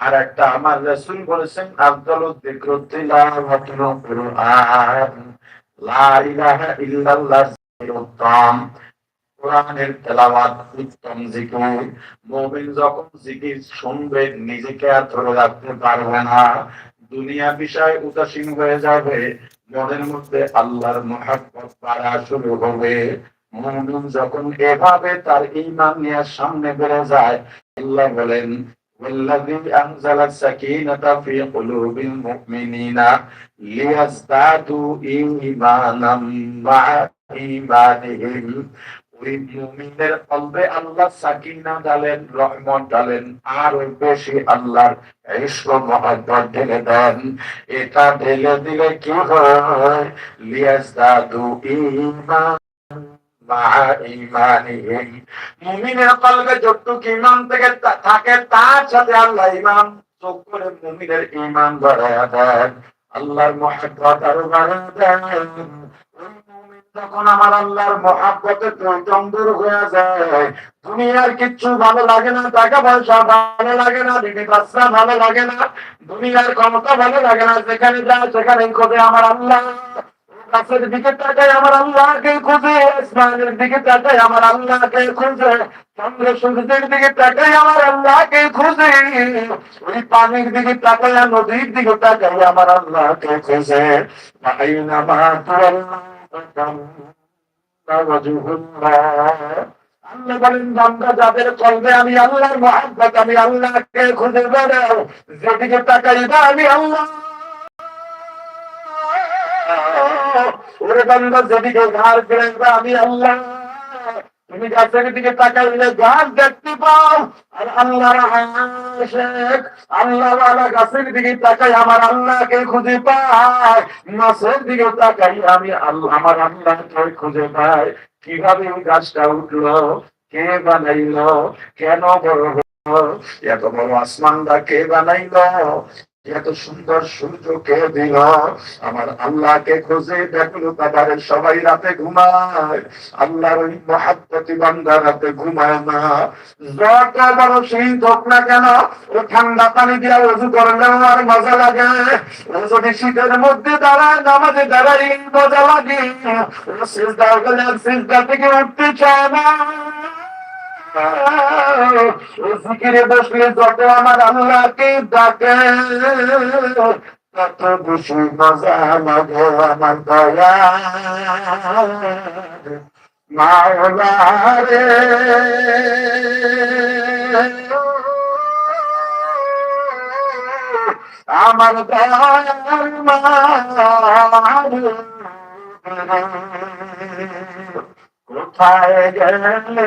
আর একটা আমার রাসূল বলেছেন আফদালু যিকরু তিলাওয়াতুল কুরআন লা ইলাহা ইল্লাল্লাহ উত্তম কোরআনের তেলাওয়াত উত্তম জিকির মুমিন যখন জিকির শুনবে নিজেকে আর ধরে রাখতে পারবে না দুনিয়া বিষয় উদাসীন হয়ে যাবে মনের মধ্যে আল্লাহর মহাব্বত বাড়া শুরু হবে মুমিন যখন এভাবে তার ঈমান নিয়ে সামনে বেড়ে যায় আল্লাহ বলেন والذي أنزل السكينة في قلوب المؤمنين ليزدادوا إيمانا مع إيمانهم ওই মুমিনের কলবে আল্লাহ সাকিনা ডালেন রহমত ডালেন আর ওই বেশি আল্লাহর ইস্ক মহব্বত ঢেলে দেন এটা ঢেলে দিলে কি হয় লিয়াজদাদু ঈমান মুমিনের কলবে যতটুকু ইমান থেকে থাকে, তার সাথে আল্লাহ ইমান যোগ করে মুমিনের ইমান দেন। আল্লাহর মহাব্বত আরও দেন। আমার আল্লাহর মহাব্বতে প্রয়োজন দূর হয়ে যায়, দুনিয়ার কিচ্ছু ভালো লাগে না, টাকা পয়সা ভালো লাগে না দিদি ভালো লাগে না, দুনিয়ার ক্ষমতা ভালো লাগে না, যেখানে যায় সেখানে খোঁজে আমার আল্লাহ। গাছের দিকে আমার আল্লাহকে খুঁজে আসমানের দিকে আমার আল্লাহকে খুঁজে চন্দ্র সূর্যের দিকে আমার আল্লাহকে খুঁজে, ওই পানির দিকে নদীর দিকে আমার আল্লাহকে খুঁজে। বান্দা, যাদের চলবে আমি আল্লাহর মহাব্বত, আমি আল্লাহকে খুঁজে বেড়াও, যেদিকে তাকাইবা আমি আল্লাহ আমি আল্লাহ, তুমি গাছের দিকে গাছ দেখতে পাও? আর আল্লাহ গাছের দিকে তাকাই, আমার আল্লাহকে খুঁজে পাই মাছের দিকে তাকাই, আমি আমার আল্লাহকে খুঁজে পাই। কীভাবে ওই গাছটা উঠল, কে বানাইলো, কেন বড় এত বড় আসমানটা কে বানাইলো? এত সুন্দর সূর্য কে দিল আমার আল্লাহকে খুঁজে দেখল তাদের সবাই রাতে ঘুমায়। আল্লাহর ওই মহাত্মতি বান্দা রাতে ঘুমায় না। যত বড় শীত হোক না কেন, ও ঠান্ডা পানি দিয়ে উজু করলে আর মজা লাগে। যদি শীতের মধ্যে দাঁড়ায়, নামাজে দাঁড়াই মজা লাগে। থেকে উঠতে চায় না। জিকিরে বসলে যত আমার আল্লাহকে ডাকে। তত বেশি মজা লাগে আমার দয়া মাওলা আমার দয়ার কোথায় গেলে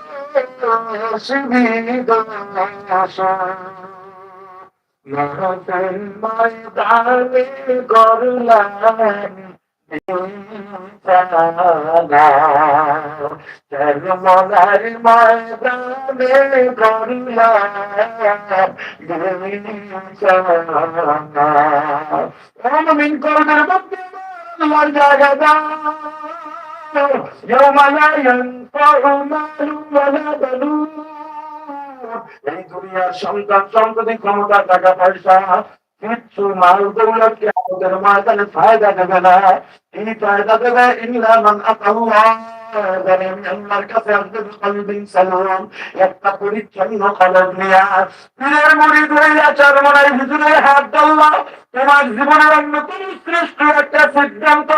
ময়দানে করলাম মনার ময়দানে করলাম মিন করোনার মধ্যে জায়গা يوم لا ينفع مال ولا بنون এই দুনিয়ার সন্তান সন্ততি ক্ষমতা টাকা পয়সা কিচ্ছু মাল দৌলতকে আমাদের ময়দানে ফায়দা দেবে না এই ফায়দা দেবে ইল্লা মান আতাল্লাহ আল্লাহর কাছে আসবেন কলবিন সালাম একটা পরিচ্ছন্ন কলব নিয়ে পীরের মুড়ি ধরে আচার মনে হুজুরের হাত দাল্লা তোমার জীবনের অন্যতম শ্রেষ্ঠ একটা সিদ্ধান্ত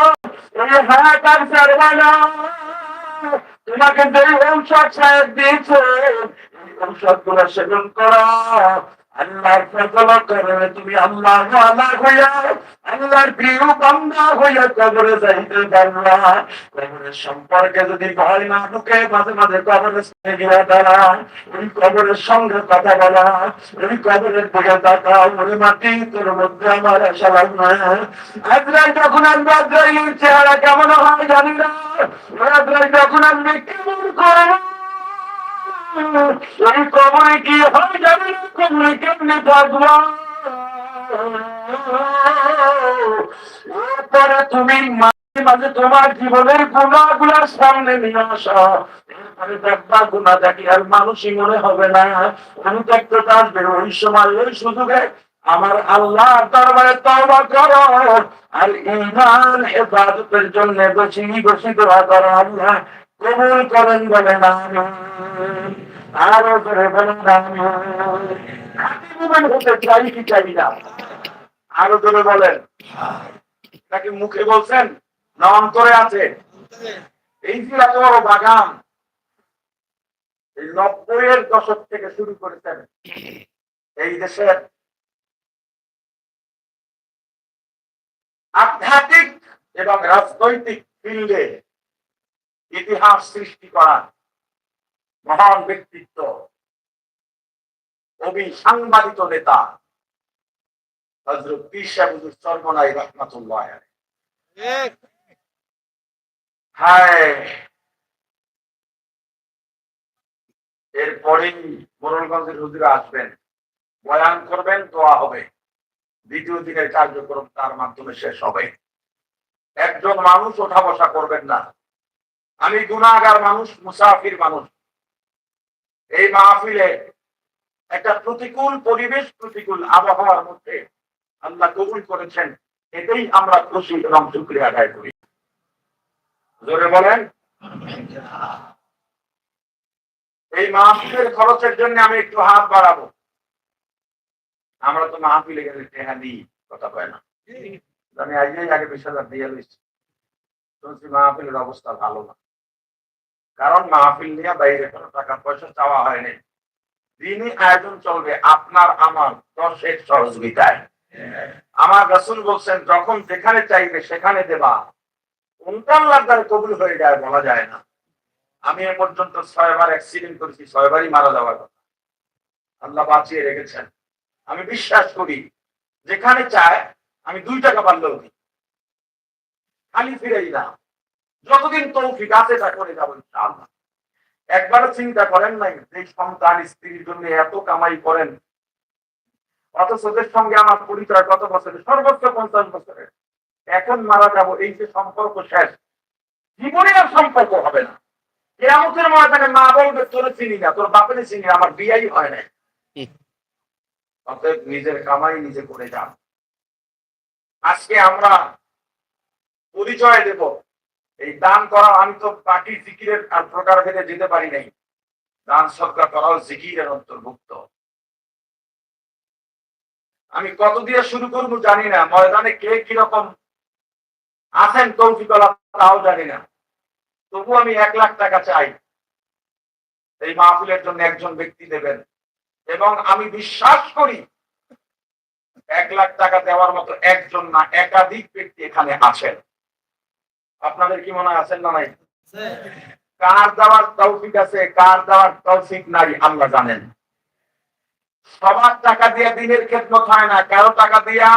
এই হাত আর ছাড়বে না তোমাকে যে ঔষধ সাহেব দিয়েছে। ঔষধগুলো সেবন করা। আল্লাহর তুমি আল্লাহ হইয়া, আল্লাহর প্রিয় বান্দা হইয়া কবরে যাইতে কবরের সম্পর্কে যদি ভয় না ঢুকে, মাঝে মাঝে সামনে গিয়ে দাঁড়া। ওই কবরের সঙ্গে কথা বলা, ওই কবরের দিকে তাকাও। ওই মাটি, তোর মধ্যে আমার আশা লাগবে আজরাই যখন আমি আজরাইলের চেহারা কেমন হয় জানি না। আজরাই যখন আমি কেমন করব এই কবরে কি হয় যাবে কবরে থাকব? এরপরে তুমি মাঝে মাঝে তোমার জীবনের গুণাগুলার সামনে নিয়ে আসা। গুণা হবে না। আমি আমার আল্লাহ করো। আর ইমান হেফাজতের জন্য বসি বসি দোয়া করো আল্লাহ। কবুল করেন বলে আরও করে না আরও ধরে বলেন নাকি মুখে বলছেন না অন্তরে আছে এই যে এত বড় বাগান এই নব্বইয়ের দশক থেকে শুরু করেছেন এই দেশের আধ্যাত্মিক এবং রাজনৈতিক ফিল্ডে ইতিহাস সৃষ্টি করা মহান ব্যক্তিত্ব, কবি, সাংবাদিক নেতা চর্মনাই রহমাতুল্লাহ। হায়। এরপরেই মোরলগঞ্জের হুজুরে আসবেন, বয়ান করবেন, দোয়া হবে। দ্বিতীয় দিনের কার্যক্রম তার মাধ্যমে শেষ হবে। একজন মানুষ ওঠা বসা করবেন না। আমি গুণাগার মানুষ, মুসাফির মানুষ। এই মাহফিলে একটা প্রতিকূল পরিবেশ, প্রতিকূল আবহাওয়ার মধ্যে আল্লাহ কবুল করেছেন, এতেই আমরা খুশি এবং শুক্রিয়া আদায় করি। জোরে বলেন? এই মাহফিলের খরচের জন্য আমি একটু হাত বাড়াবো। আমরা তো মাহফিলে গেলে টেহা দিই, কথা কয় না। আমি আজকেই আগে বিশ হাজার দিয়ে লইছি মাহফিলের অবস্থা ভালো না। কারণ মাহফিল নিয়ে বাইরে কোনো টাকা পয়সা চাওয়া হয়নি। দিনই আয়োজন চলবে আপনার আমার দশের সহযোগিতায়। আমার রসুল বলছেন, যখন যেখানে চাইবে সেখানে দেবা। কোনটা আল্লাহর কবুল হয়ে যায় বলা যায় না। আমি এ পর্যন্ত ছয়বার অ্যাক্সিডেন্ট করেছি, ছয়বারই মারা যাওয়ার কথা। আল্লাহ বাঁচিয়ে রেখেছেন। আমি বিশ্বাস করি, যেখানে চায়, আমি দুই টাকা পারলেও দিই। খালি ফিরেই না। যতদিন তৌফিক আছে তা করে যাব ইনশাআল্লাহ একবারও চিন্তা করেন নাই যে সন্তান স্ত্রীর জন্য এত কামাই করেন। অথচ ওদের সঙ্গে আমার পরিচয় কত বছরের? সর্বোচ্চ পঞ্চাশ বছরের। এখন মারা যাব এই যে সম্পর্ক শেষ। জীবনে আর সম্পর্ক হবে না। কেরামতের ময়দানে মা বলবে তোর চিনি না তোর বাপের চিনি না, আমার বিয়াই হয় না অতএব নিজের কামাই নিজে করে যান। আজকে আমরা পরিচয় দেব। এই দান করা, আমি তো বাকি জিকিরের আর প্রকার ভেদে যেতে পারি নাই। দান সৎকার করাও জিকিরের অন্তর্ভুক্ত। আমি কত দিয়ে শুরু করব জানি না। ময়দানে কে কীরকম আছেন তৌফিকলা তাও জানি না। তবু আমি এক লাখ টাকা চাই। এই মাহফিলের জন্য একজন ব্যক্তি দেবেন। এবং আমি বিশ্বাস করি, এক লাখ টাকা দেওয়ার মতো একজন না, একাধিক ব্যক্তি এখানে আছেন। আপনাদের কি মনে আছেন না নাই? কার দেওয়ার তৌফিক আছে কার দেওয়ার তৌফিক নাই আল্লাহ জানেন। সবার টাকা দিয়ে দিনের খেদমত হয় না কারও টাকা দিয়া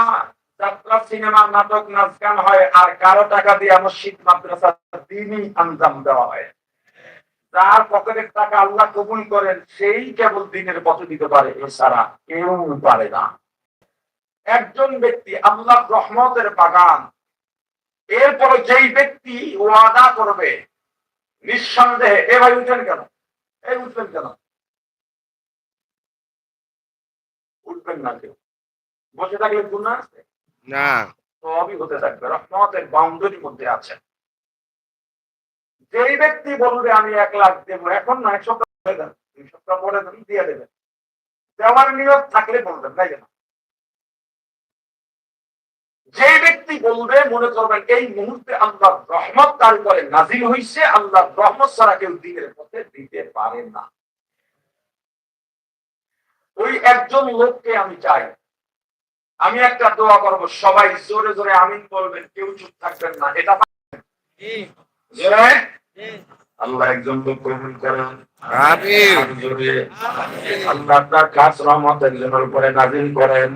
যাত্রা সিনেমা নাটক নাচ গান হয় আর কারও টাকা দিয়া মসজিদ মাদ্রাসা দিনই আঞ্জাম দেওয়া হয়। যার পকেটের টাকা আল্লাহ কবুল করেন সেই কেবল দিনের পথ দিতে পারে এছাড়া কেউ পারে না। একজন ব্যক্তি আল্লাহ রহমতের বাগান এরপরে যেই ব্যক্তি ওয়াদা করবে নিঃসন্দেহে এ ভাই উঠেন কেন? এই উঠবেন কেন? উঠবেন না কেউ। বসে থাকলে গুণা আছে? না। সবই হতে থাকবে। রহমতের বাউন্ডারির মধ্যে আছে। যেই ব্যক্তি বলবে আমি এক লাখ দেবো এখন না এক সপ্তাহ পরে দেন দুই সপ্তাহ পরে দেন দিয়ে দেবেন। দেওয়ার নিয়ত থাকলে বলবেন তাই না? যে ব্যক্তি বলবে মনে করবেন এই মুহূর্তে আল্লাহ রহমত তার উপরে নাজিল হইছে আল্লাহ রহমত ছাড়া কেউ দিনের পথে দিতে পারে না। ওই একজন লোককে আমি চাই। আমি একটা দোয়া করব সবাই জোরে জোরে আমিন বলবেন কেউ চুপ থাকবেন না এটা আল্লাহ একজন লোক কবুল করেন। আল্লাহ তার কাজ রহমত একজনের উপরে নাজিল করেন।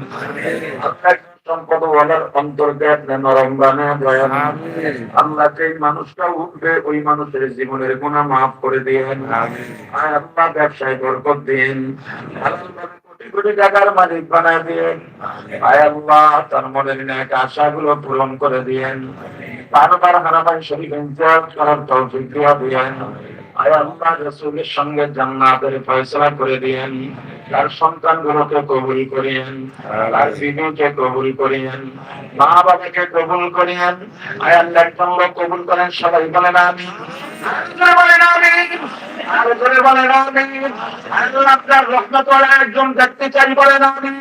আল্লাহ সম্পদ বলার অন্তর্কে আপনি নরম বানিয়ে দেন আল্লাহ যেই মানুষটা উঠবে ওই মানুষের জীবনের গুণা মাফ করে দিয়েন। আয় আল্লাহ ব্যবসায় বরকত দিন কোটি কোটি টাকার মালিক বানায় দিয়েন। আয় আল্লাহ তার মনের ন্যাক আশাগুলো পূরণ করে দিয়েন। বারবার হারামাই শরীর ইনচার্জ করার তৌফিক দিয়া দিয়েন। আল্লাহ রসুলের সঙ্গে জান্নাতের ফয়সলা করে দিয়েন। তার সন্তানগুলোকে কবুল করিয়েন তার বিবিকে কবুল করিয়েন মা বাবাকে কবুল করিয়েন আয় আল্লাহ কবুল করেন, সবাই বলেন আমি বলেন আমি আর করে বলেন আমি আল্লাহ আপনার রহমত একজন দেখতে চাই বলেন আমি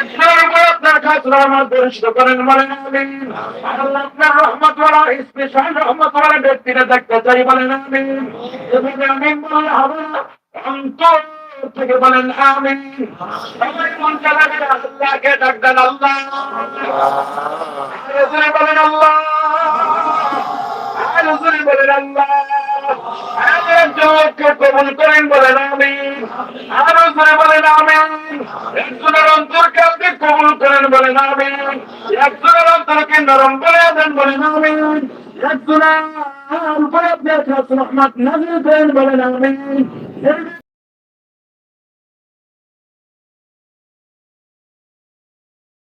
একজনের আপনার কাছে রহমত বরিষ্ঠ করেন বলেন আমি আল্লাহ আপনার রহমত স্পেশাল রহমত ব্যক্তিরা দেখতে চাই বলেন আমি এভাবে আমি বললে হবে অন্তর থেকে বলেন আমি সবাই মন চালাবে, আল্লাহকে ডাক দেন আল্লাহ বলেন আল্লাহ। আরও জোরে বলেন আল্লাহ। আরও জোরকে কবুল করেন বলেন আমি আরও জোরে বলেন আমি একজনের অন্তরকে আপনি কবুল করেন বলেন আমি একজনের অন্তরকে নরম করে দেন বলেন আমি একজনের উপরে আপনি রহমত নাজিল করেন বলেন আমি